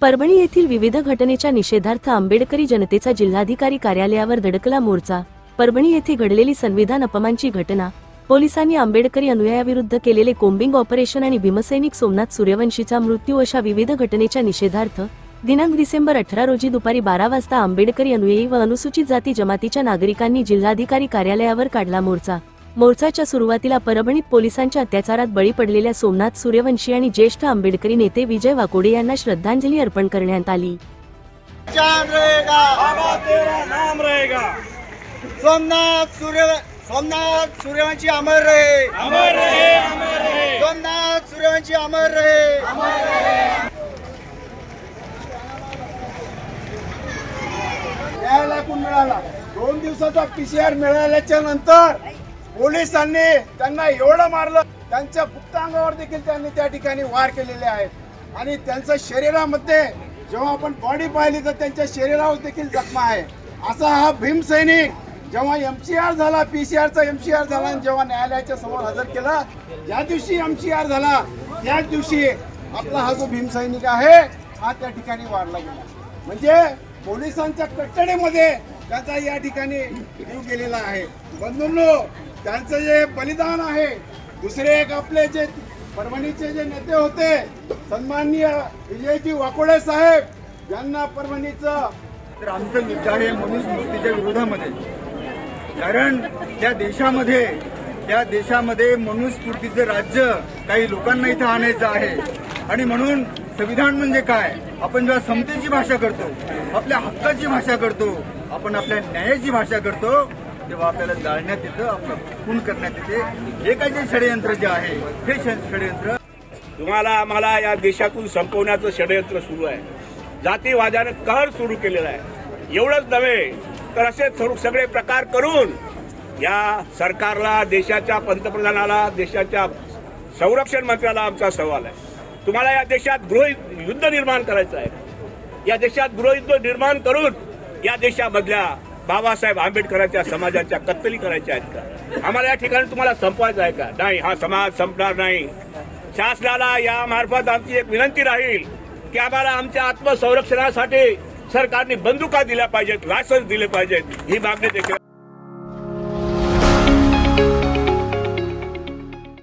परभणी येथील विविध घटनेच्या निषेधार्थ आंबेडकरी जनतेचा जिल्हाधिकारी कार्यालयावर धडकला मोर्चा. परभणी येथे घडलेली संविधान अपमानची घटना पोलिसांनी आंबेडकरी अनुयायाविरुद्ध केलेले कोम्बिंग ऑपरेशन आणि भीमसैनिक सोमनाथ सूर्यवंशीचा मृत्यू अशा विविध घटनेच्या निषेधार्थ दिनांक डिसेंबर अठरा रोजी दुपारी बारा वाजता आंबेडकरी अनुयायी व अनुसूचित जाती जमातीच्या नागरिकांनी जिल्हाधिकारी कार्यालयावर काढला मोर्चा. मोर्चाच्या सुरुवातीला परभणीत पोलिसांच्या अत्याचारात बळी पडलेल्या सोमनाथ सूर्यवंशी आणि ज्येष्ठ आंबेडकरी नेते विजय वाकोडे यांना श्रद्धांजली अर्पण करण्यात आली. जान रहेगा। बाबा तेरा नाम रहेगा। सोमनाथ सूर्य सोमनाथ सूर्यवंशी अमर रहे। अमर रहे अमर रहे। सोमनाथ सूर्यवंशी अमर रहे। न्यायालयातून मिळाला? दोन दिवसाचा पीसीआर मिळाल्याच्या नंतर पोलिसांनी त्यांना एवढं मारलं त्यांच्या गुप्तांगावर देखील त्यांनी त्या ठिकाणी वार केलेले आहेत. आणि त्यांच्या शरीरामध्ये जेव्हा आपण बॉडी पाहिली तर त्यांच्या शरीरावर देखील जखमा आहे. असा हा भीमसैनिक जेव्हा एम सी आर झाला पी सी आरचा एम सी आर झाला आणि जेव्हा न्यायालयाच्या समोर हजर केला ज्या दिवशी एम सी आर झाला त्याच दिवशी आपला हा जो भीमसैनिक आहे हा त्या ठिकाणी वाढला गेला. म्हणजे पोलिसांच्या कट्टडीमध्ये त्याचा या ठिकाणी जीव गेलेला आहे. बंधूंनो त्यांचं जे बलिदान आहे दुसरे एक आपले जे परभणीचे जे नेते होते सन्माननीय विजयजी वाकोडे साहेब यांना परभणीचं तर आमचं युद्ध आहे मनुस्मृतीच्या विरोधामध्ये. कारण त्या देशामध्ये त्या देशामध्ये मनुस्फूर्तीचं राज्य काही लोकांना इथं आणायचं आहे. आणि म्हणून संविधान म्हणजे काय? आपण जेव्हा समतेची भाषा करतो आपल्या हक्काची भाषा करतो आपण आपल्या न्यायाची भाषा करतो तेव्हा आपल्याला जाळण्यात येतं आपलं खून करण्यात येते. हे काही जे षडयंत्र जे आहे हे षडयंत्र तुम्हाला आम्हाला या देशातून संपवण्याचं षडयंत्र सुरू आहे. जातीवादानं कहर सुरू केलेला आहे. एवढंच नव्हे तर असे सगळे प्रकार करून या सरकारला देशाच्या पंतप्रधानाला देशाच्या संरक्षण मंत्र्याला आमचा सवाल आहे. तुम्हाला या देशात गृह युद्ध निर्माण करायचं आहे. या देशात गृहयुद्ध निर्माण करून या देशामधल्या बाबासाहेब आंबेडकरांच्या समाजाच्या कत्तली करायच्या आहेत का? आम्हाला या ठिकाणी तुम्हाला संपवायचं आहे का? नाही हा समाज संपणार नाही. शासनाला या मार्फत आमची एक विनंती राहील की आम्हाला आमच्या आत्मसंरक्षणासाठी सरकारने बंदुका दिल्या पाहिजेत लायसन्स दिले पाहिजेत. ही मागणी देखील